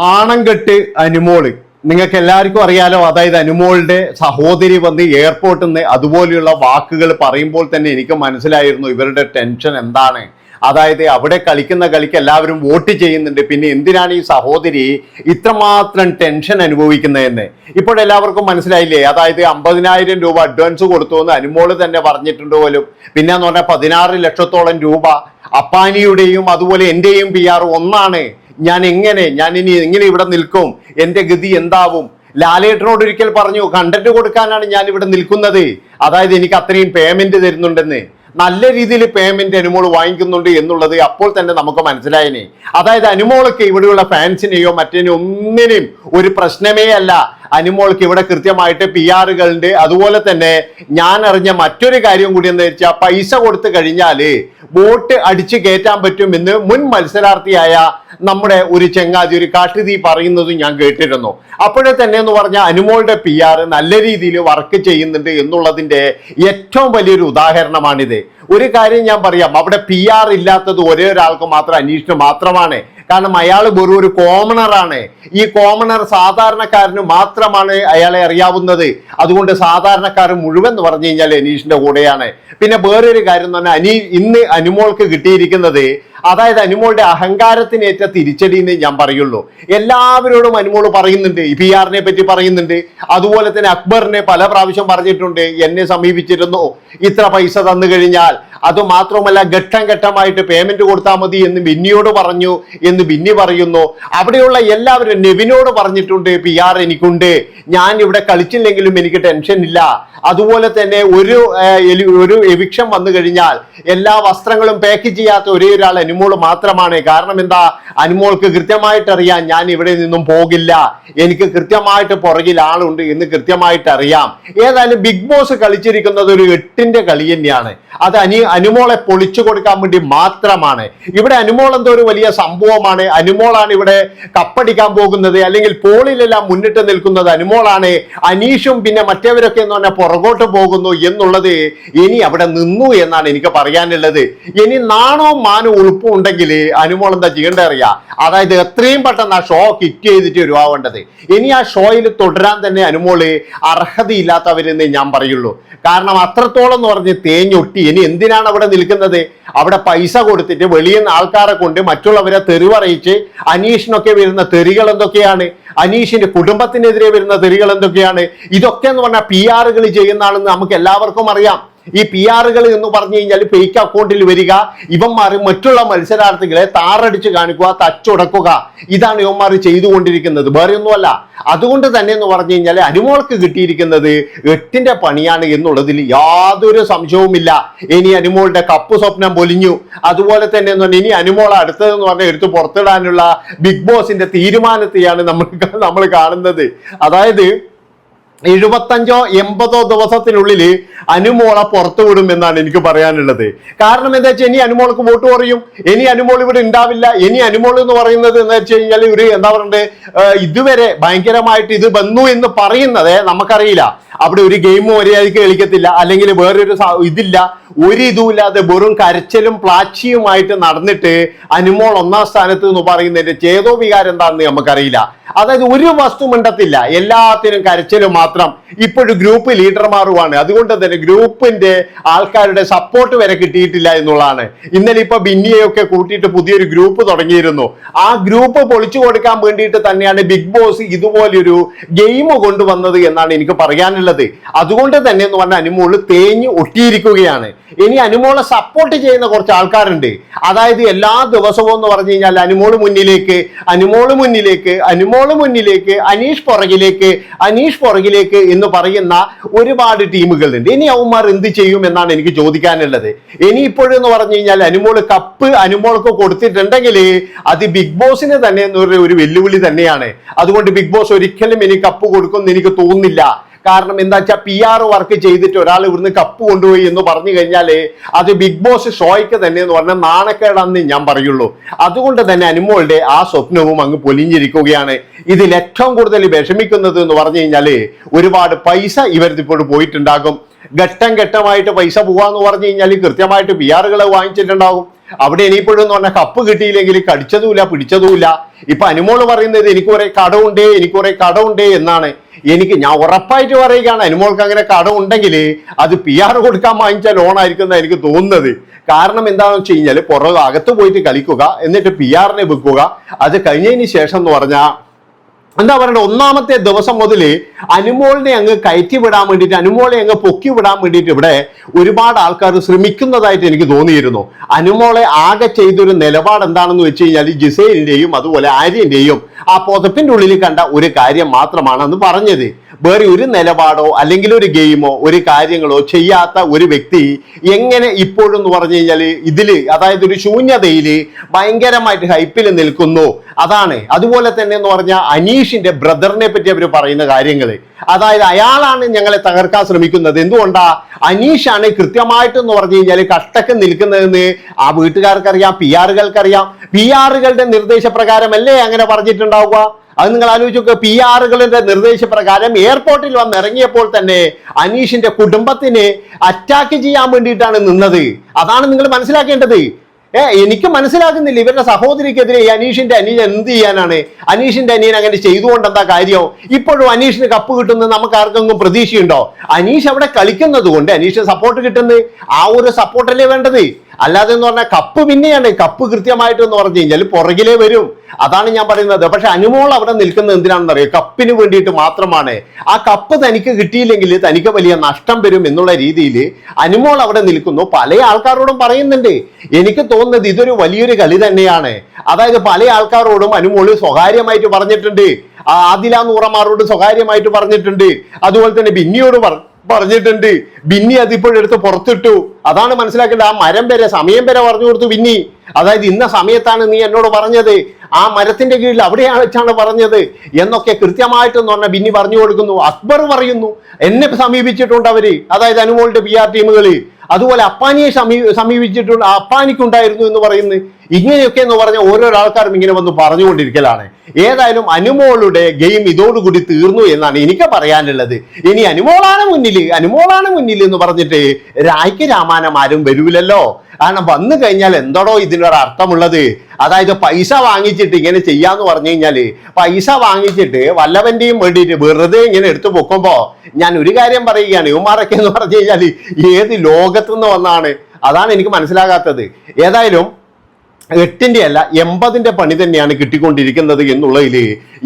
നാണം കെട്ട് അനുമോൾ. നിങ്ങൾക്ക് എല്ലാവർക്കും അറിയാലോ അതായത് അനുമോളുടെ സഹോദരി വന്ന് എയർപോർട്ടിൽ നിന്ന് അതുപോലെയുള്ള വാക്കുകൾ പറയുമ്പോൾ തന്നെ എനിക്ക് മനസ്സിലായിരുന്നു ഇവരുടെ ടെൻഷൻ എന്താണ്. അതായത് അവിടെ കളിക്കുന്ന കളിക്ക് എല്ലാവരും വോട്ട് ചെയ്യുന്നുണ്ട്. പിന്നെ എന്തിനാണ് ഈ സഹോദരി ഇത്രമാത്രം ടെൻഷൻ അനുഭവിക്കുന്നതെന്ന്? ഇപ്പോഴെല്ലാവർക്കും മനസ്സിലായില്ലേ? അതായത് അമ്പതിനായിരം രൂപ അഡ്വാൻസ് കൊടുത്തു എന്ന് അനുമോൾ തന്നെ പറഞ്ഞിട്ടുണ്ട് പോലും. പിന്നെ എന്ന് പറഞ്ഞാൽ പതിനാറ് ലക്ഷത്തോളം രൂപ അപ്പാനിയുടെയും അതുപോലെ എന്റെയും പി ആർ ഒന്നാണ്. ഞാൻ എങ്ങനെ ഞാൻ ഇനി എങ്ങനെ ഇവിടെ നിൽക്കും? എന്റെ ഗതി എന്താവും? ലാലേട്ടനോട് ഒരിക്കൽ പറഞ്ഞു കണ്ടന്റ് കൊടുക്കാനാണ് ഞാൻ ഇവിടെ നിൽക്കുന്നത്. അതായത് എനിക്ക് അത്രയും പേയ്മെന്റ് തരുന്നുണ്ടെന്ന്. നല്ല രീതിയിൽ പേയ്മെന്റ് അനുമോൾ വാങ്ങിക്കുന്നുണ്ട് എന്നുള്ളത് അപ്പോൾ തന്നെ നമുക്ക് മനസ്സിലായനെ. അതായത് അനുമോൾക്ക് ഇവിടെയുള്ള ഫാൻസിനെയോ മറ്റേനോ ഒന്നിനും ഒരു പ്രശ്നമേ അല്ല. അനുമോൾക്ക് ഇവിടെ കൃത്യമായിട്ട് പി ആറുകളുണ്ട് അതുപോലെ തന്നെ ഞാൻ അറിഞ്ഞ മറ്റൊരു കാര്യം കൂടി എന്ന് വെച്ചാൽ പൈസ കൊടുത്തു കഴിഞ്ഞാൽ വോട്ട് അടിച്ചു കയറ്റാൻ പറ്റുമെന്ന് മുൻ മത്സരാർത്ഥിയായ നമ്മുടെ ഒരു ചെങ്ങാതി ഒരു കാട്ടുതീ പറയുന്നത് ഞാൻ കേട്ടിരുന്നു. അപ്പോഴേ തന്നെ എന്ന് പറഞ്ഞാൽ അനുമോളുടെ പി ആർ നല്ല രീതിയിൽ വർക്ക് ചെയ്യുന്നുണ്ട് എന്നുള്ളതിന്റെ ഏറ്റവും വലിയൊരു ഉദാഹരണമാണിത്. ഒരു കാര്യം ഞാൻ പറയാം അവിടെ പി ആർ ഇല്ലാത്തത് ഒരേ ഒരാൾക്ക് മാത്രം അന്വേഷണം മാത്രമാണ്. കാരണം അയാൾ വെറും ഒരു കോമണറാണ് ഈ കോമണർ സാധാരണക്കാരന് മാത്രമാണ് അയാളെ അറിയാവുന്നത്. അതുകൊണ്ട് സാധാരണക്കാരൻ മുഴുവൻ എന്ന് പറഞ്ഞു കഴിഞ്ഞാൽ അനീഷിന്റെ കൂടെയാണ്. പിന്നെ വേറൊരു കാര്യം എന്ന് പറഞ്ഞാൽ അനീ ഇന്ന് അനുമോൾക്ക് കിട്ടിയിരിക്കുന്നത് അതായത് അനുമോളുടെ അഹങ്കാരത്തിനേറ്റ തിരിച്ചടി എന്ന് ഞാൻ പറയുള്ളൂ. എല്ലാവരോടും അനുമോൾ പറയുന്നുണ്ട് പി ആറിനെ പറ്റി പറയുന്നുണ്ട്. അതുപോലെ തന്നെ അക്ബറിനെ പല പ്രാവശ്യം പറഞ്ഞിട്ടുണ്ട് എന്നെ സമീപിച്ചിരുന്നു ഇത്ര പൈസ തന്നു കഴിഞ്ഞാൽ. അത് മാത്രമല്ല ഘട്ടം ഘട്ടമായിട്ട് പേയ്മെന്റ് കൊടുത്താൽ മതി എന്ന് ബിന്നിയോട് പറഞ്ഞു എന്ന് ബിന്നി പറയുന്നു. അവിടെയുള്ള എല്ലാവരും നെവിനോട് പറഞ്ഞിട്ടുണ്ട് പി ആർ എനിക്കുണ്ട്. ഞാൻ ഇവിടെ കളിച്ചില്ലെങ്കിലും എനിക്ക് ടെൻഷൻ ഇല്ല. അതുപോലെ തന്നെ ഒരു ഒരു എവിക്ഷം വന്നു കഴിഞ്ഞാൽ എല്ലാ വസ്ത്രങ്ങളും പാക്ക് ചെയ്യാത്ത ഒരേ ഒരാൾ അനുമോൾ മാത്രമാണ്. കാരണം എന്താ? അനുമോൾക്ക് കൃത്യമായിട്ട് അറിയാം ഞാൻ ഇവിടെ നിന്നും പോകില്ല. എനിക്ക് കൃത്യമായിട്ട് പുറകിൽ ആളുണ്ട് എന്ന് കൃത്യമായിട്ട് അറിയാം ഏതായാലും ബിഗ് ബോസ് കളിച്ചിരിക്കുന്നത് ഒരു എട്ടിന്റെ കളി തന്നെയാണ്. അത് അനി അനുമോളെ പൊളിച്ചു കൊടുക്കാൻ വേണ്ടി മാത്രമാണ്. ഇവിടെ അനുമോൾ എന്തോ ഒരു വലിയ സംഭവമാണ്. അനുമോളാണ് ഇവിടെ കപ്പടിക്കാൻ പോകുന്നത്. അല്ലെങ്കിൽ പോളിലെല്ലാം മുന്നിട്ട് നിൽക്കുന്നത് അനുമോളാണ്. അനീഷും പിന്നെ മറ്റേവരൊക്കെ എന്ന് പറഞ്ഞാൽ പുറകോട്ട് പോകുന്നു എന്നുള്ളത് ഇനി അവിടെ നിന്നു എന്നാണ് എനിക്ക് പറയാനുള്ളത്. ഇനി നാണവും മാനവും ഉളുപ്പും ഉണ്ടെങ്കിൽ അനുമോൾ എന്താ ചെയ്യേണ്ടത് അറിയാം? അതായത് എത്രയും പെട്ടെന്ന് ആ ഷോ കിക്ക് ചെയ്തിട്ട് വരുവാവേണ്ടത്. ഇനി ആ ഷോയിൽ തുടരാൻ തന്നെ അനുമോൾ അർഹതയില്ലാത്തവരെന്ന് ഞാൻ പറയുള്ളൂ. കാരണം അത്രത്തോളം എന്ന് പറഞ്ഞ് തേഞ്ഞൊട്ടി ഇനി എന്തിനാണ് അവിടെ നിൽക്കുന്നത്? അവിടെ പൈസ കൊടുത്തിട്ട് വെളിയിൽ നിന്ന് ആൾക്കാരെ കൊണ്ട് മറ്റുള്ളവരെ തെറിവറിയിച്ച് അനീഷിനൊക്കെ വരുന്ന തെറികൾ എന്തൊക്കെയാണ്? അനീഷിന്റെ കുടുംബത്തിനെതിരെ വരുന്ന തെറികൾ എന്തൊക്കെയാണ്? ഇതൊക്കെ എന്ന് പറഞ്ഞാൽ പി ആറുകൾ ചെയ്യുന്ന ആളെന്ന് നമുക്ക് എല്ലാവർക്കും അറിയാം. ഈ പി ആറുകൾ എന്ന് പറഞ്ഞു കഴിഞ്ഞാൽ ഫേക്ക് അക്കൗണ്ടിൽ വരിക ഇവന്മാർ മറ്റുള്ള മത്സരാർത്ഥികളെ താറടിച്ച് കാണിക്കുക തച്ചുടക്കുക. ഇതാണ് ഇവന്മാർ ചെയ്തുകൊണ്ടിരിക്കുന്നത്. വേറെ ഒന്നുമല്ല അതുകൊണ്ട് തന്നെ എന്ന് പറഞ്ഞു കഴിഞ്ഞാൽ അനുമോൾക്ക് കിട്ടിയിരിക്കുന്നത് എട്ടിന്റെ പണിയാണ് എന്നുള്ളതിൽ യാതൊരു സംശയവുമില്ല. ഇനി അനുമോളുടെ കപ്പ് സ്വപ്നം പൊലിഞ്ഞു. അതുപോലെ തന്നെ എന്ന് പറഞ്ഞാൽ ഇനി അനുമോൾ അടുത്തതെന്ന് പറഞ്ഞാൽ എടുത്ത് പുറത്തിടാനുള്ള ബിഗ് ബോസിന്റെ തീരുമാനത്തെയാണ് നമ്മൾ നമ്മൾ കാണുന്നത്. അതായത് എഴുപത്തഞ്ചോ എൺപതോ ദിവസത്തിനുള്ളിൽ അനുമോളെ പുറത്തു വിടും എന്നാണ് എനിക്ക് പറയാനുള്ളത്. കാരണം എന്താ വെച്ചാൽ ഇനി അനുമോൾക്ക് വോട്ട് കുറയും. ഇനി അനുമോൾ ഇവിടെ ഉണ്ടാവില്ല. ഇനി അനുമോൾ എന്ന് പറയുന്നത് എന്ന് വെച്ച് കഴിഞ്ഞാൽ ഒരു എന്താ പറയണ്ടേ ഇതുവരെ ഭയങ്കരമായിട്ട് ഇത് വന്നു എന്ന് പറയുന്നത് നമുക്കറിയില്ല. അവിടെ ഒരു ഗെയിം മര്യാദയ്ക്ക് കളിക്കത്തില്ല. അല്ലെങ്കിൽ വേറൊരു ഇതില്ല. ഒരു ഇതുമില്ലാതെ വെറും കരച്ചിലും പ്ലാച്ചിയുമായിട്ട് നടന്നിട്ട് അനുമോൾ ഒന്നാം സ്ഥാനത്ത് എന്ന് പറയുന്നതിന്റെ ചേതോ വികാരം എന്താണെന്ന് നമുക്കറിയില്ല. അതായത് ഒരു വസ്തു മിണ്ടത്തില്ല. എല്ലാത്തിനും കരച്ചിലും മാത്രം ഇപ്പോഴും ഗ്രൂപ്പ് ലീഡർമാരുമാണ് അതുകൊണ്ട് തന്നെ ഗ്രൂപ്പിന്റെ ആൾക്കാരുടെ സപ്പോർട്ട് വരെ കിട്ടിയിട്ടില്ല എന്നുള്ളതാണ്. ഇന്നലെ ഇപ്പൊ ബിന്നിയെയൊക്കെ കൂട്ടിയിട്ട് പുതിയൊരു ഗ്രൂപ്പ് തുടങ്ങിയിരുന്നു. ആ ഗ്രൂപ്പ് പൊളിച്ചു കൊടുക്കാൻ വേണ്ടിയിട്ട് തന്നെയാണ് ബിഗ് ബോസ് ഇതുപോലൊരു ഗെയിം കൊണ്ടുവന്നത് എന്നാണ് എനിക്ക് പറയാനുള്ളത്. അതുകൊണ്ട് തന്നെ എന്ന് പറഞ്ഞാൽ അനുമോൾ തേഞ്ഞ് ഒട്ടിയിരിക്കുകയാണ്. ഇനി അനുമോളെ സപ്പോർട്ട് ചെയ്യുന്ന കുറച്ച് ആൾക്കാരുണ്ട്. അതായത് എല്ലാ ദിവസവും എന്ന് പറഞ്ഞു കഴിഞ്ഞാൽ അനുമോൾ മുന്നിലേക്ക് അനുമോൾ മുന്നിലേക്ക് അനുമോൾ മുന്നിലേക്ക് അനീഷ് പുറകിലേക്ക് അനീഷ് പുറകിലേക്ക് എന്ന് പറയുന്ന ഒരുപാട് ടീമുകളുണ്ട്. ഇനി അവന്മാർ എന്ത് ചെയ്യും എന്നാണ് എനിക്ക് ചോദിക്കാനുള്ളത്. ഇനി ഇപ്പോഴെന്ന് പറഞ്ഞു കഴിഞ്ഞാൽ അനുമോൾ കപ്പ് അനുമോൾക്ക് കൊടുത്തിട്ടുണ്ടെങ്കിൽ അത് ബിഗ് ബോസിന് തന്നെ ഒരു വെല്ലുവിളി തന്നെയാണ്. അതുകൊണ്ട് ബിഗ് ബോസ് ഒരിക്കലും ഇനി കപ്പ് കൊടുക്കുമെന്ന് എനിക്ക് തോന്നുന്നില്ല. കാരണം എന്താ വെച്ചാൽ പി ആർ വർക്ക് ചെയ്തിട്ട് ഒരാൾ ഇവിടുന്ന് കപ്പ് കൊണ്ടുപോയി എന്ന് പറഞ്ഞു കഴിഞ്ഞാൽ അത് ബിഗ് ബോസ് ഷോയ്ക്ക് തന്നെ എന്ന് പറഞ്ഞാൽ നാണക്കേടാന്ന് ഞാൻ പറയുള്ളൂ. അതുകൊണ്ട് തന്നെ അനുമോളുടെ ആ സ്വപ്നവും അങ്ങ് പൊലിഞ്ഞിരിക്കുകയാണ്. ഇതിൽ ഏറ്റവും കൂടുതൽ വിഷമിക്കുന്നത് എന്ന് പറഞ്ഞു കഴിഞ്ഞാൽ ഒരുപാട് പൈസ ഇവരിപ്പോൾ പോയിട്ടുണ്ടാകും. ഘട്ടം ഘട്ടമായിട്ട് പൈസ പോവാന്ന് പറഞ്ഞു കഴിഞ്ഞാൽ കൃത്യമായിട്ട് പി ആറുകൾ വാങ്ങിച്ചിട്ടുണ്ടാകും. അവിടെ ഇനിയിപ്പോഴും എന്ന് പറഞ്ഞാൽ കപ്പ് കിട്ടിയില്ലെങ്കിൽ കടിച്ചതുമില്ല പിടിച്ചതുമില്ല. ഇപ്പൊ അനുമോൾ പറയുന്നത് എനിക്ക് കുറെ കടമുണ്ട് എനിക്ക് കുറെ കടമുണ്ട് എന്നാണ്. എനിക്ക് ഞാൻ ഉറപ്പായിട്ട് പറയുകയാണ് അനുമോൾക്ക് അങ്ങനെ കടമുണ്ടെങ്കിൽ അത് പി ആർ കൊടുക്കാൻ വാങ്ങിച്ച എന്നാ എനിക്ക് തോന്നുന്നത്. കാരണം എന്താണെന്ന് വെച്ച് കഴിഞ്ഞാൽ പുറകെ അകത്ത് പോയിട്ട് കളിക്കുക എന്നിട്ട് പി ആറിനെ വെക്കുക അത് കഴിഞ്ഞതിന് ശേഷം എന്ന് പറഞ്ഞാൽ എന്താ പറയണ്ട ഒന്നാമത്തെ ദിവസം മുതൽ അനുമോളിനെ അങ്ങ് കയറ്റി വിടാൻ വേണ്ടിയിട്ട് അനുമോളെ അങ്ങ് പൊക്കി വിടാൻ വേണ്ടിയിട്ട് ഇവിടെ ഒരുപാട് ആൾക്കാർ ശ്രമിക്കുന്നതായിട്ട് എനിക്ക് തോന്നിയിരുന്നു. അനുമോളെ ആകെ ചെയ്തൊരു നിലപാട് എന്താണെന്ന് വെച്ച് കഴിഞ്ഞാൽ ജിസേലിന്റെയും അതുപോലെ ആര്യന്റെയും ആ പൊതപ്പിന്റെ ഉള്ളിൽ കണ്ട ഒരു കാര്യം മാത്രമാണ് അന്ന് പറഞ്ഞത്. വേറെ ഒരു നിലപാടോ അല്ലെങ്കിൽ ഒരു ഗെയിമോ ഒരു കാര്യങ്ങളോ ചെയ്യാത്ത ഒരു വ്യക്തി എങ്ങനെ ഇപ്പോഴെന്ന് പറഞ്ഞു കഴിഞ്ഞാൽ ഇതിൽ അതായത് ഒരു ശൂന്യതയിൽ ഭയങ്കരമായിട്ട് ഹൈപ്പിൽ നിൽക്കുന്നു. അതാണ്. അതുപോലെ തന്നെ എന്ന് പറഞ്ഞാൽ അനീഷിന്റെ ബ്രദറിനെ പറ്റി അവർ പറയുന്ന കാര്യങ്ങൾ അതായത് അയാളാണ് ഞങ്ങളെ തകർക്കാൻ ശ്രമിക്കുന്നത്. എന്തുകൊണ്ടാ? അനീഷാണ് കൃത്യമായിട്ട് എന്ന് പറഞ്ഞു കഴിഞ്ഞാൽ കഷ്ടക്ക് നിൽക്കുന്നതെന്ന് ആ വീട്ടുകാർക്കറിയാം പി ആറുകൾക്കറിയാം പി ആറുകളുടെ നിർദ്ദേശപ്രകാരമല്ലേ അങ്ങനെ പറഞ്ഞിട്ടുണ്ടാവുക? അത് നിങ്ങൾ ആലോചിച്ച് നോക്കുക പി ആറുകളുടെ നിർദ്ദേശപ്രകാരം എയർപോർട്ടിൽ വന്ന് ഇറങ്ങിയപ്പോൾ തന്നെ അനീഷിന്റെ കുടുംബത്തിനെ അറ്റാക്ക് ചെയ്യാൻ വേണ്ടിയിട്ടാണ് നിന്നത്. അതാണ് നിങ്ങൾ മനസ്സിലാക്കേണ്ടത്. ഏ എനിക്ക് മനസ്സിലാകുന്നില്ല. ഇവരുടെ സഹോദരിക്കെതിരെ ഈ അനീഷിന്റെ അനിയൻ എന്ത് ചെയ്യാനാണ്? അനീഷിന്റെ അനിയൻ അങ്ങനെ ചെയ്തുകൊണ്ട് എന്താ കാര്യം? ഇപ്പോഴും അനീഷിന് കപ്പ് കിട്ടുന്നത് നമുക്ക് ആർക്കെങ്കിലും പ്രതീക്ഷയുണ്ടോ? അനീഷ് അവിടെ കളിക്കുന്നത് കൊണ്ട് അനീഷിന് സപ്പോർട്ട് കിട്ടുന്നത്. ആ ഒരു സപ്പോർട്ടല്ലേ വേണ്ടത്? അല്ലാതെ എന്ന് പറഞ്ഞാൽ കപ്പ് പിന്നെയാണ് കപ്പ് കൃത്യമായിട്ട് എന്ന് പറഞ്ഞു കഴിഞ്ഞാൽ പുറകിലേ വരും. അതാണ് ഞാൻ പറയുന്നത്. പക്ഷെ അനുമോൾ അവിടെ നിൽക്കുന്നത് എന്തിനാണെന്ന് അറിയോ കപ്പിന് വേണ്ടിയിട്ട് മാത്രമാണ്. ആ കപ്പ് തനിക്ക് കിട്ടിയില്ലെങ്കിൽ തനിക്ക് വലിയ നഷ്ടം വരും എന്നുള്ള രീതിയിൽ അനുമോൾ അവിടെ നിൽക്കുന്നു. പല ആൾക്കാരോടും പറയുന്നുണ്ട്. എനിക്ക് തോന്നുന്നത് ഇതൊരു വലിയൊരു കളി തന്നെയാണ്. അതായത് പല ആൾക്കാരോടും അനുമോൾ സ്വകാര്യമായിട്ട് പറഞ്ഞിട്ടുണ്ട്. ആദില നൂറമാരോട് സ്വകാര്യമായിട്ട് പറഞ്ഞിട്ടുണ്ട്. അതുപോലെ തന്നെ ബിന്നിയോട് പറ പറഞ്ഞിട്ടുണ്ട്. ബിന്നി അതിപ്പോഴെടുത്ത് പുറത്തിട്ടു. അതാണ് മനസ്സിലാക്കേണ്ടത്. ആ മരം വരെ സമയം വരെ പറഞ്ഞു കൊടുത്തു ബിന്നി. അതായത് ഇന്ന സമയത്താണ് നീ എന്നോട് പറഞ്ഞത്. ആ മരത്തിന്റെ കീഴിൽ അവിടെയാണ് വെച്ചാണ് പറഞ്ഞത് എന്നൊക്കെ കൃത്യമായിട്ടെന്ന് പറഞ്ഞാൽ ബിന്നി പറഞ്ഞു കൊടുക്കുന്നു. അക്ബർ പറയുന്നു എന്നെ സമീപിച്ചിട്ടുണ്ട് അവർ. അതായത് അനുമോളുടെ പി ആർ ടീമുകൾ. അതുപോലെ അപ്പാനിയെ സമീ സമീപിച്ചിട്ടുണ്ട് അപ്പാനിക്കുണ്ടായിരുന്നു എന്ന് പറയുന്നു. ഇങ്ങനെയൊക്കെ എന്ന് പറഞ്ഞ ഓരോരോ ആൾക്കാരും ഇങ്ങനെ വന്ന് പറഞ്ഞുകൊണ്ടിരിക്കലാണ്. ഏതായാലും അനുമോളുടെ ഗെയിം ഇതോടുകൂടി തീർന്നു എന്നാണ് എനിക്ക് പറയാനുള്ളത്. ഇനി അനുമോളാണ് മുന്നിൽ അനുമോളാണ് മുന്നിൽ എന്ന് പറഞ്ഞിട്ട് രായ്ക്ക് രാമാനം ആരും വരൂലല്ലോ. കാരണം വന്നു കഴിഞ്ഞാൽ എന്തോടോ ഇതിനൊരു അർത്ഥമുള്ളത്. അതായത് പൈസ വാങ്ങിച്ചിട്ട് ഇങ്ങനെ ചെയ്യാന്ന് പറഞ്ഞു കഴിഞ്ഞാൽ പൈസ വാങ്ങിച്ചിട്ട് വല്ലവന്റെയും വേണ്ടിയിട്ട് വെറുതെ ഇങ്ങനെ എടുത്തു പൊക്കുമ്പോ ഞാൻ ഒരു കാര്യം പറയുകയാണ്. ഇവന്മാരൊക്കെ എന്ന് പറഞ്ഞു കഴിഞ്ഞാൽ ഏത് ലോകത്തുനിന്ന് വന്നാണ്? അതാണ് എനിക്ക് മനസ്സിലാകാത്തത്. ഏതായാലും എട്ടിന്റെ അല്ല എൺപതിന്റെ പണി തന്നെയാണ് കിട്ടിക്കൊണ്ടിരിക്കുന്നത് എന്നുള്ളതിൽ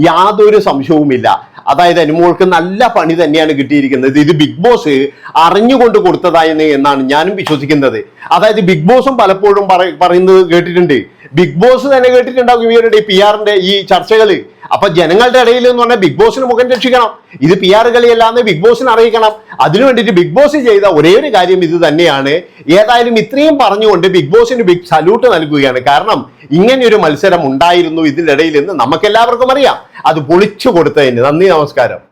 യാതൊരു സംശയവുമില്ല. അതായത് അനുമോൾക്ക് നല്ല പണി തന്നെയാണ് കിട്ടിയിരിക്കുന്നത്. ഇത് ബിഗ് ബോസ് അറിഞ്ഞുകൊണ്ട് കൊടുത്തതായെന്ന് എന്നാണ് ഞാനും വിശ്വസിക്കുന്നത്. അതായത് ബിഗ് ബോസും പലപ്പോഴും പറയുന്നത് കേട്ടിട്ടുണ്ട്. ബിഗ് ബോസ് തന്നെ കേട്ടിട്ടുണ്ടാകും ഇവരുടെ പി ആറിന്റെ ഈ ചർച്ചകൾ. അപ്പൊ ജനങ്ങളുടെ ഇടയിൽ എന്ന് പറഞ്ഞാൽ ബിഗ് ബോസിന് മുഖം രക്ഷിക്കണം. ഇത് പി ആർ കളിയല്ലാന്ന് ബിഗ് ബോസിന് അറിയിക്കണം. അതിനു വേണ്ടിയിട്ട് ബിഗ് ബോസ് ചെയ്ത ഒരേ ഒരു കാര്യം ഇത് തന്നെയാണ്. ഏതായാലും ഇത്രയും പറഞ്ഞുകൊണ്ട് ബിഗ് ബോസിന് ബിഗ് സല്യൂട്ട് നൽകുകയാണ്. കാരണം ഇങ്ങനെ ഒരു മത്സരം ഉണ്ടായിരുന്നു ഇതിനിടയിൽ എന്ന് നമുക്ക് എല്ലാവർക്കും അറിയാം. അത് പൊളിച്ചു കൊടുത്തതിന് നന്ദി നമസ്കാരം.